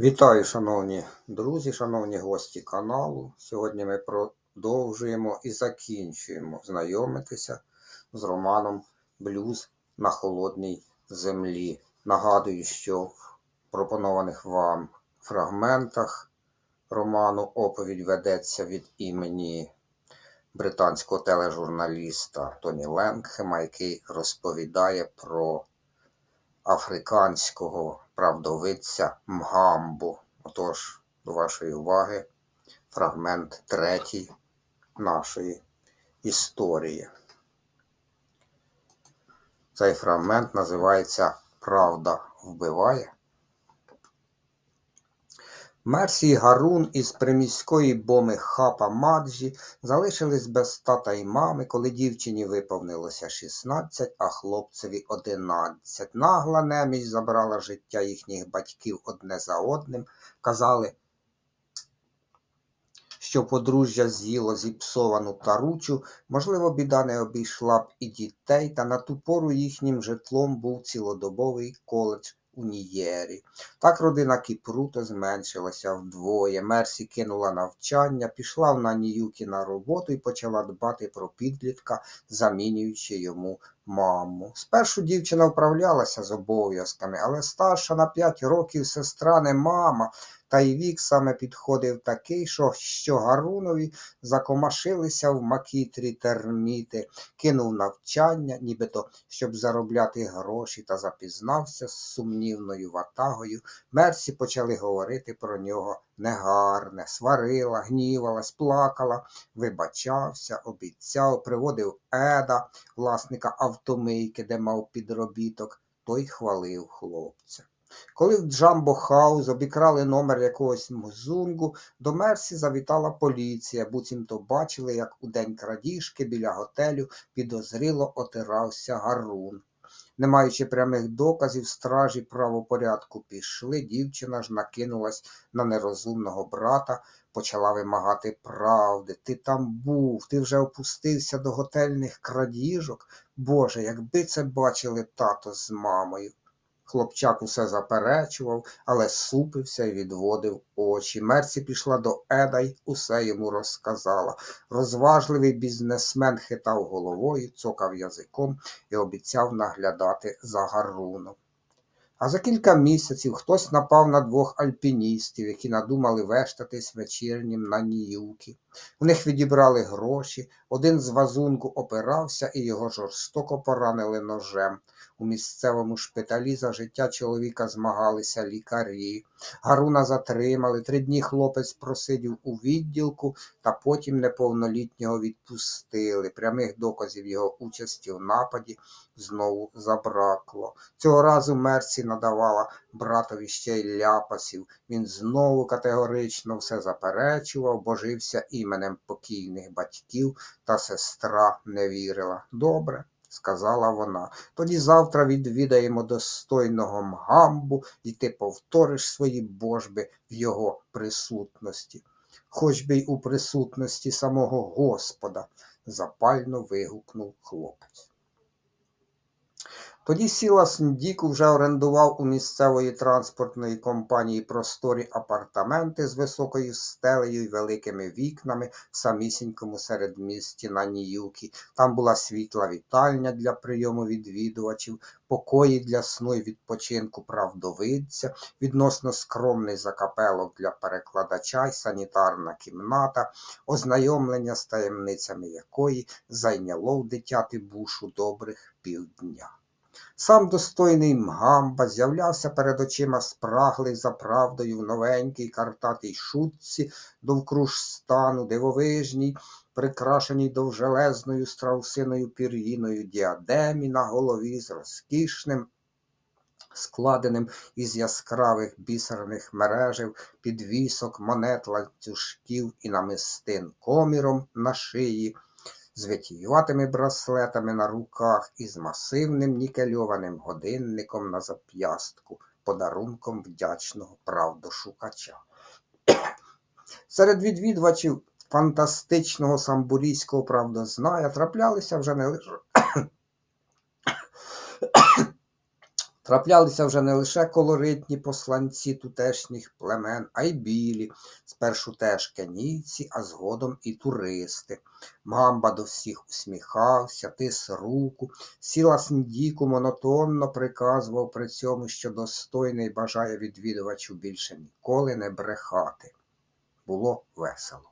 Вітаю, шановні друзі, шановні гості каналу. Сьогодні ми продовжуємо і закінчуємо знайомитися з романом Блюз на холодній землі. Нагадую, що в пропонованих вам фрагментах роману оповідь ведеться від імені британського тележурналіста Тоні Ленгхема, який розповідає про африканського правдовидця Мгамбу. Отож, до вашої уваги, фрагмент третій нашої історії. Цей фрагмент називається Правда вбиває. Мерсі Гарун із приміської боми хапа Маджі залишились без тата й мами, коли дівчині виповнилося 16, а хлопцеві 11. Нагла неміч забрала життя їхніх батьків одне за одним. Казали, що подружжя з'їло зіпсовану таручу, можливо, біда не обійшла б і дітей, та на ту пору їхнім житлом був цілодобовий коледж у Нієрі. Так родина Кіпруто зменшилася вдвоє. Мерсі кинула навчання, пішла в Наніюкі на роботу і почала дбати про підлітка, замінюючи йому маму. Спершу дівчина вправлялася з обов'язками, але старша на п'ять років сестра не мама, та й вік саме підходив такий, що, що Гарунові закомашилися в макітрі терміти, кинув навчання, нібито щоб заробляти гроші, та запізнався з сумнівною ватагою. Мерсі почали говорити про нього негарне, сварила, гнівалась, плакала, вибачався, обіцяв, приводив еда, власника автомийки, де мав підробіток, той хвалив хлопця. Коли в Джамбо Хаус обікрали номер якогось мзунгу, до Мерсі завітала поліція, буцімто бачили, як у день крадіжки біля готелю підозріло отирався Гарун. Не маючи прямих доказів, стражі правопорядку пішли, дівчина ж накинулась на нерозумного брата, почала вимагати правди. Ти там був, ти вже опустився до готельних крадіжок. Боже, якби це бачили тато з мамою. Хлопчак усе заперечував, але супився і відводив очі. Мерсі пішла до Еда й усе йому розказала. Розважливий бізнесмен хитав головою, цокав язиком і обіцяв наглядати за Гаруном. А за кілька місяців хтось напав на двох альпіністів, які надумали вештатись вечірнім на Ніюкі. У них відібрали гроші, один з вазунку опирався і його жорстоко поранили ножем. У місцевому шпиталі за життя чоловіка змагалися лікарі. Гаруна затримали, три дні хлопець просидів у відділку, та потім неповнолітнього відпустили. Прямих доказів його участі в нападі знову забракло. Цього разу Мерсі надавала братові ще й ляпасів. Він знову категорично все заперечував, божився іменем покійних батьків, та сестра не вірила. Добре. Сказала вона, тоді завтра відвідаємо достойного мгамбу, і ти повториш свої божби в його присутності, хоч би й у присутності самого Господа, запально вигукнув хлопець. Тоді Сілас Ндіку вже орендував у місцевої транспортної компанії просторі апартаменти з високою стелею і великими вікнами в самісінькому середмісті на Ніюкі. Там була світла вітальня для прийому відвідувачів, покої для сну і відпочинку правдовидця, відносно скромний закапелок для перекладача й санітарна кімната, ознайомлення з таємницями якої зайняло в дитяти бушу добрих півдня. Сам достойний Мгамба з'являвся перед очима спраглий за правдою в новенькій картатій шутці довкруж стану, дивовижній, прикрашеній довжелезною страусиною пір'їною діадемі на голові з розкішним, складеним із яскравих бісерних мережів, підвісок, монет, ланцюжків і намистин коміром на шиї з витіюватими браслетами на руках і з масивним нікельованим годинником на зап'ястку, подарунком вдячного правдошукача. Серед відвідувачів фантастичного самбурійського правдозная траплялися вже не лише Траплялися вже не лише колоритні посланці тутешніх племен, а й білі, спершу теж кенійці, а згодом і туристи. Мамба до всіх усміхався, тис руку, сіла Сіндіку монотонно приказував при цьому, що достойний бажає відвідувачу більше ніколи не брехати. Було весело.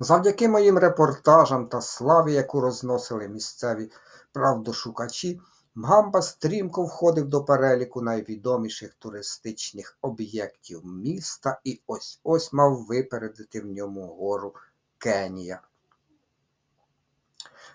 Завдяки моїм репортажам та славі, яку розносили місцеві правдошукачі, Мгамба стрімко входив до переліку найвідоміших туристичних об'єктів міста і ось ось мав випередити в ньому гору Кенія.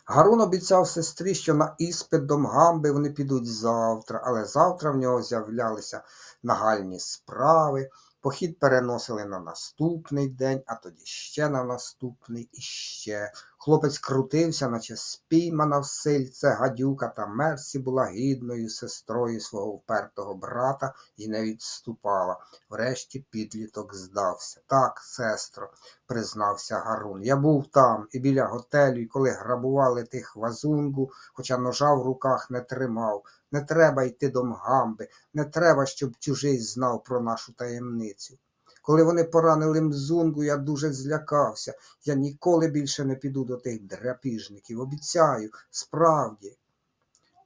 Гарун обіцяв сестрі, що на іспит до Мгамби вони підуть завтра, але завтра в нього з'являлися нагальні справи, Похід переносили на наступний день, а тоді ще на наступний і ще. Хлопець крутився, наче спіймана в сильце гадюка, та Мерсі була гідною сестрою свого впертого брата і не відступала. Врешті підліток здався. Так, сестро, признався Гарун. Я був там і біля готелю, і коли грабували тих вазунгу, хоча ножа в руках не тримав. Не треба йти до Мгамби, не треба, щоб чужий знав про нашу таємницю. Коли вони поранили мзунгу, я дуже злякався. Я ніколи більше не піду до тих драпіжників. Обіцяю, справді.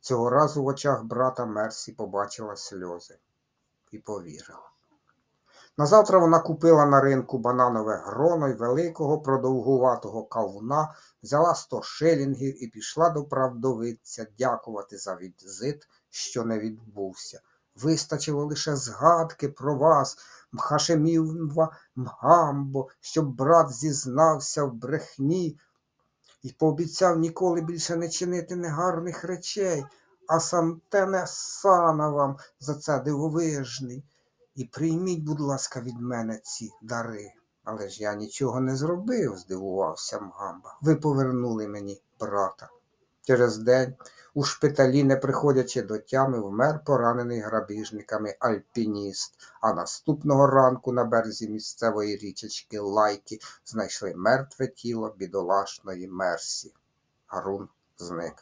Цього разу в очах брата Мерсі побачила сльози і повірила. Назавтра вона купила на ринку бананове гроно й великого продовгуватого кавуна, взяла сто шилінгів і пішла до правдовиця дякувати за візит, що не відбувся. Вистачило лише згадки про вас, Мхашемівва Мгамбо, щоб брат зізнався в брехні і пообіцяв ніколи більше не чинити негарних речей, а сам тене сана вам за це дивовижний. І прийміть, будь ласка, від мене ці дари. Але ж я нічого не зробив, здивувався Мгамба. Ви повернули мені брата. Через день у шпиталі, не приходячи до тями, вмер поранений грабіжниками альпініст, а наступного ранку на березі місцевої річечки Лайки знайшли мертве тіло бідолашної Мерсі. Гарун зник.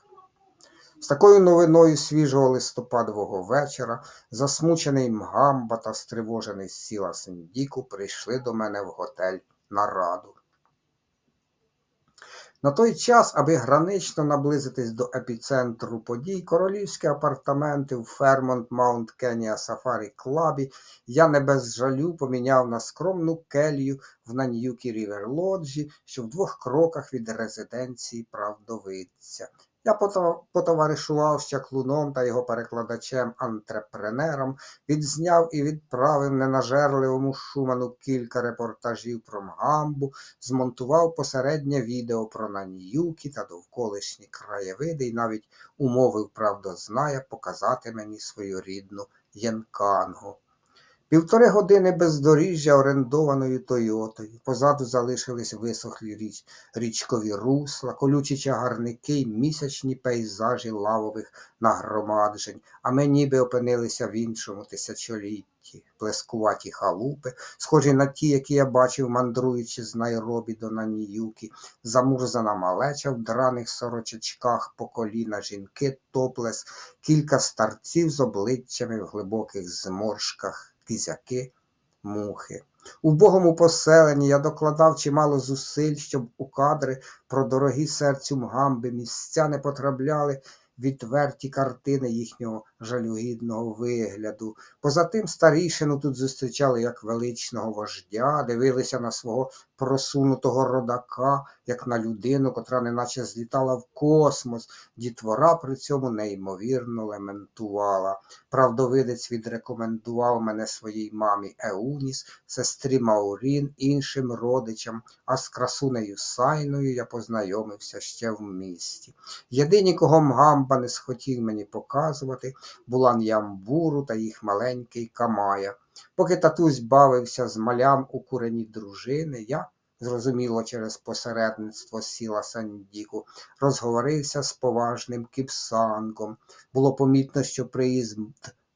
З такою новиною свіжого листопадового вечора засмучений Мгамба та стривожений сіла Сендіку прийшли до мене в готель на раду. На той час, аби гранично наблизитись до епіцентру подій, королівські апартаменти в Фермонт Маунт Кенія Сафарі Клабі я не без жалю поміняв на скромну келью в Наньюкі Рівер Лоджі, що в двох кроках від резиденції правдовидця. Я потоваришував з чаклуном та його перекладачем-антрепренером, відзняв і відправив ненажерливому Шуману кілька репортажів про Мгамбу, змонтував посереднє відео про Наньюкі та довколишні краєвиди і навіть умовив правдознає показати мені свою рідну Єнкангу. Півтори години бездоріжжя орендованою Тойотою. Позаду залишились висохлі річ, річкові русла, колючі чагарники місячні пейзажі лавових нагромаджень, а ми ніби опинилися в іншому тисячолітті. Плескуваті халупи, схожі на ті, які я бачив, мандруючи з Найробі до Наніюки, замурзана малеча в драних сорочечках по коліна жінки, топлес, кілька старців з обличчями в глибоких зморшках кізяки, мухи. У богому поселенні я докладав чимало зусиль, щоб у кадри про дорогі серцю мгамби місця не потрапляли відверті картини їхнього жалюгідного вигляду. Поза тим старішину тут зустрічали як величного вождя, дивилися на свого просунутого родака, як на людину, котра неначе злітала в космос. Дітвора при цьому неймовірно лементувала. Правдовидець відрекомендував мене своїй мамі Еуніс, сестрі Маурін, іншим родичам, а з красунею Сайною я познайомився ще в місті. Єдині, кого Мгамба не схотів мені показувати, була Н'ямбуру та їх маленький Камая. Поки татусь бавився з малям у курені дружини, я, зрозуміло, через посередництво сіла Сандіку, розговорився з поважним кіпсангом. Було помітно, що приїзд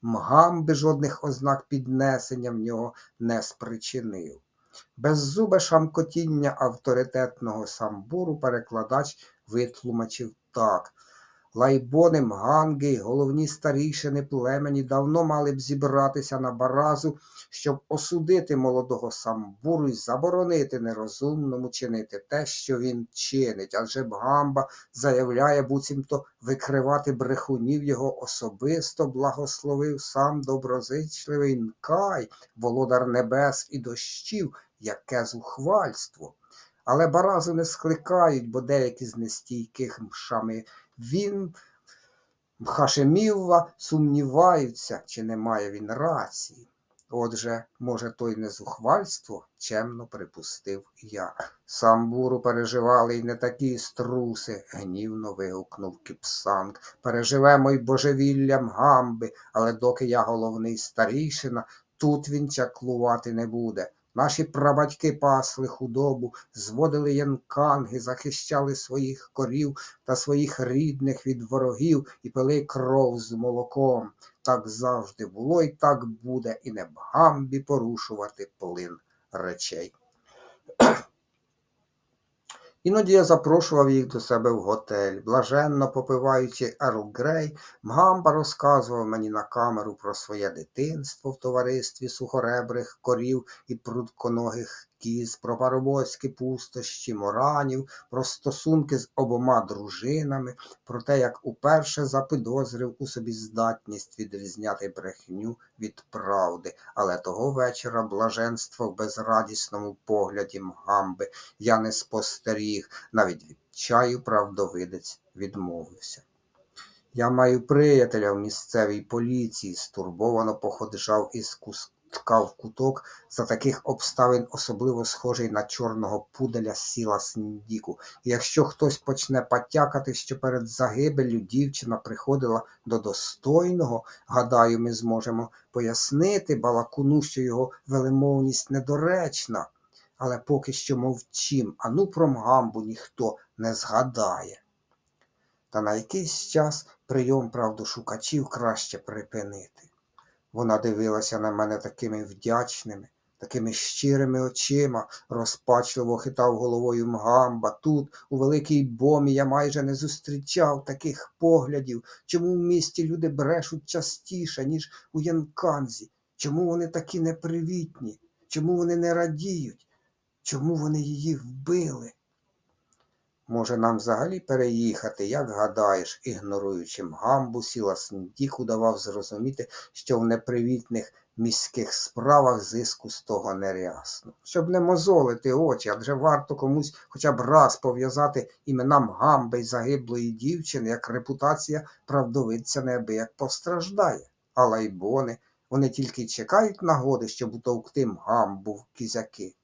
мгамби жодних ознак піднесення в нього не спричинив. Беззубе шамкотіння авторитетного самбуру перекладач витлумачив так. Лайбони, мганги й головні старішини племені давно мали б зібратися на баразу, щоб осудити молодого самбуру і заборонити нерозумному чинити те, що він чинить, адже Бгамба заявляє, буцімто викривати брехунів його особисто благословив сам доброзичливий Нкай, володар небес і дощів, яке зухвальство. Але баразу не скликають, бо деякі з нестійких мшами він Хашемівва сумніваються, чи не має він рації. Отже, може, то й не зухвальство, чемно припустив я. Самбуру переживали й не такі струси, гнівно вигукнув Кіпсанг. Переживемо й божевіллям гамби, але доки я головний старішина, тут він чаклувати не буде. Наші прабатьки пасли худобу, зводили янканги, захищали своїх корів та своїх рідних від ворогів і пили кров з молоком. Так завжди було і так буде, і не б гамбі порушувати плин речей. Іноді я запрошував їх до себе в готель. Блаженно попиваючи Ерл Грей, Мгамба розказував мені на камеру про своє дитинство в товаристві сухоребрих корів і прудконогих кіз, про парубоцькі пустощі моранів, про стосунки з обома дружинами, про те, як уперше запідозрив у собі здатність відрізняти брехню від правди. Але того вечора блаженство в безрадісному погляді Мгамби я не спостеріг, навіть від чаю правдовидець відмовився. Я маю приятеля в місцевій поліції, стурбовано походжав із кустка в куток, за таких обставин особливо схожий на чорного пуделя сіла Снідіку. І якщо хтось почне потякати, що перед загибеллю дівчина приходила до достойного, гадаю, ми зможемо пояснити балакуну, що його велемовність недоречна. Але поки що мовчим, а ну про мгамбу ніхто не згадає. Та на якийсь час прийом правдошукачів краще припинити. Вона дивилася на мене такими вдячними, такими щирими очима, розпачливо хитав головою мгамба. Тут, у великій бомі, я майже не зустрічав таких поглядів. Чому в місті люди брешуть частіше, ніж у Янканзі? Чому вони такі непривітні? Чому вони не радіють? Чому вони її вбили? Може, нам взагалі переїхати, як гадаєш, ігноруючи мгамбу, сіла Сндіку давав зрозуміти, що в непривітних міських справах зиску з того нерясно. Щоб не мозолити очі, адже варто комусь хоча б раз пов'язати імена мгамби й загиблої дівчини, як репутація правдовидця неабияк постраждає. А лайбони, вони тільки чекають нагоди, щоб утовкти мгамбу в кізяки.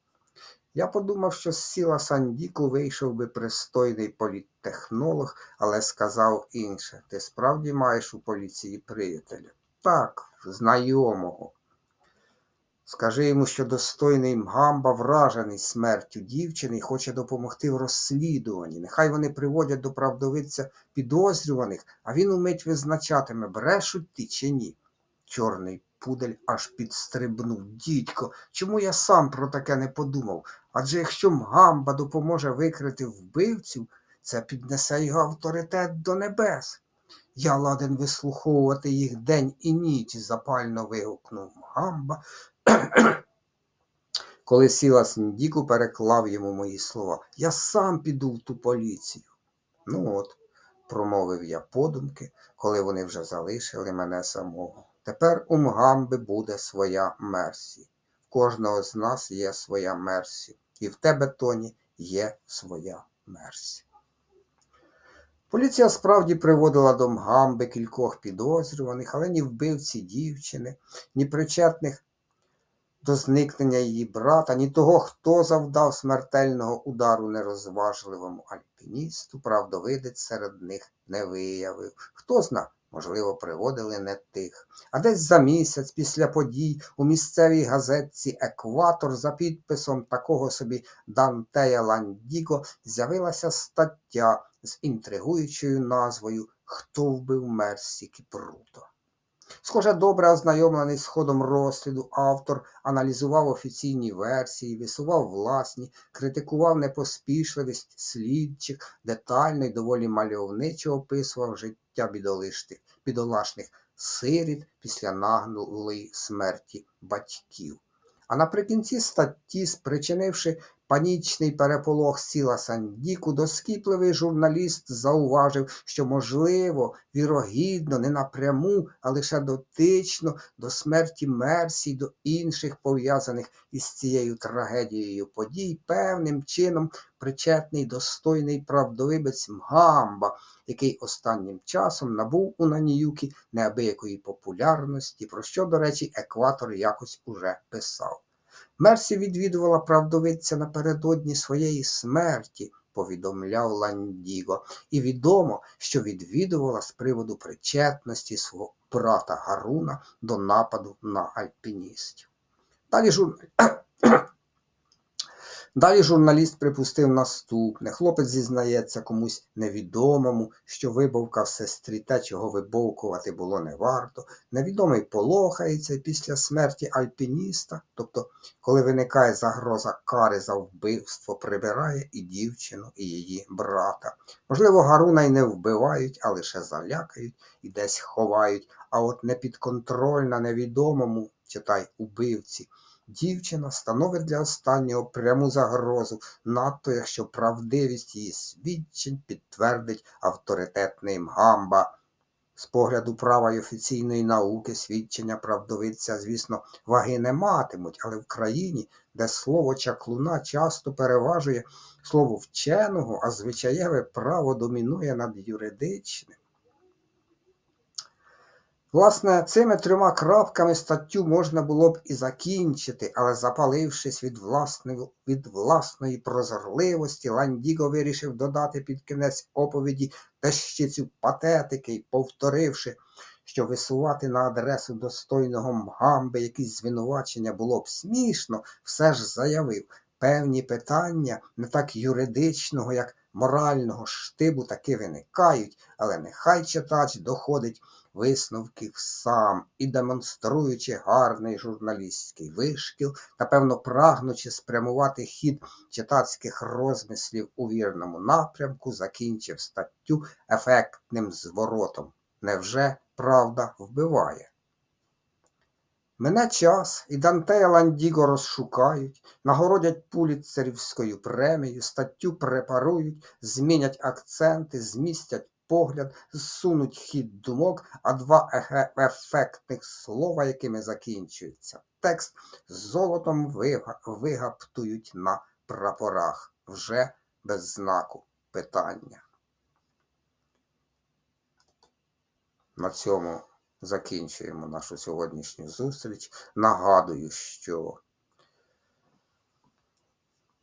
Я подумав, що з сіла Сандіку вийшов би пристойний політтехнолог, але сказав інше. Ти справді маєш у поліції приятеля? Так, знайомого. Скажи йому, що достойний Мгамба вражений смертю дівчини і хоче допомогти в розслідуванні. Нехай вони приводять до правдовиця підозрюваних, а він умить визначатиме, брешуть ті чи ні. Чорний пудель аж підстрибнув. Дідько, чому я сам про таке не подумав? Адже якщо Мгамба допоможе викрити вбивців, це піднесе його авторитет до небес. Я ладен вислуховувати їх день і ніч, запально вигукнув Мгамба, коли сіла Сіндіку переклав йому мої слова. Я сам піду в ту поліцію. Ну от, промовив я подумки, коли вони вже залишили мене самого. Тепер у Мгамби буде своя Мерсі. В кожного з нас є своя Мерсі. І в тебе, Тоні, є своя Мерсі. Поліція справді приводила до Мгамби кількох підозрюваних, але ні вбивці дівчини, ні причетних до зникнення її брата, ні того, хто завдав смертельного удару нерозважливому альпіністу, правдовидець серед них не виявив. Хто зна, можливо, приводили не тих. А десь за місяць після подій у місцевій газетці Екватор за підписом такого собі Дантея Ландіго з'явилася стаття з інтригуючою назвою Хто вбив Мерсі Кіпруто. Схоже, добре ознайомлений з ходом розсліду, автор аналізував офіційні версії, висував власні, критикував непоспішливість слідчих, детально й доволі мальовничо описував життя бідолашних, сиріт після наглої смерті батьків. А наприкінці статті, спричинивши панічний переполох сіла Сандіку, доскіпливий журналіст зауважив, що, можливо, вірогідно, не напряму, а лише дотично до смерті Мерсі до інших пов'язаних із цією трагедією подій, певним чином причетний достойний правдовибець Мгамба, який останнім часом набув у Наніюкі неабиякої популярності, про що, до речі, екватор якось уже писав. Мерсі відвідувала правдовиця напередодні своєї смерті, повідомляв Ландіго, і відомо, що відвідувала з приводу причетності свого брата Гаруна до нападу на альпіністів. Далі жур... Далі журналіст припустив наступне. Хлопець зізнається комусь невідомому, що вибовкав сестрі те, чого вибовкувати було не варто. Невідомий полохається після смерті альпініста, тобто, коли виникає загроза кари за вбивство, прибирає і дівчину, і її брата. Можливо, Гаруна й не вбивають, а лише залякають і десь ховають, а от непідконтрольна невідомому, читай убивці. Дівчина становить для останнього пряму загрозу, надто якщо правдивість її свідчень підтвердить авторитетний Мгамба. З погляду права й офіційної науки свідчення правдовиця, звісно, ваги не матимуть, але в країні, де слово чаклуна часто переважує слово вченого, а звичаєве право домінує над юридичним. Власне, цими трьома крапками статтю можна було б і закінчити, але запалившись від власної, від власної прозорливості, Ландіго вирішив додати під кінець оповіді тещицю патетики й повторивши, що висувати на адресу достойного Мгамби якісь звинувачення було б смішно, все ж заявив, певні питання не так юридичного, як морального штибу таки виникають, але нехай читач доходить висновків сам і демонструючи гарний журналістський вишкіл, напевно, прагнучи спрямувати хід читацьких розмислів у вірному напрямку, закінчив статтю ефектним зворотом. Невже правда вбиває? Мене час, і Дантея Ландіго розшукають, нагородять пуліцерівською премією, статтю препарують, змінять акценти, змістять погляд, зсунуть хід думок, а два ефектних слова, якими закінчується текст, золотом вигаптують на прапорах, вже без знаку питання. На цьому закінчуємо нашу сьогоднішню зустріч. Нагадую, що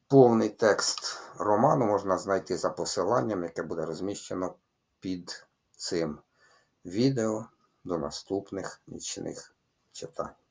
повний текст роману можна знайти за посиланням, яке буде розміщено під цим відео. До наступних нічних читань.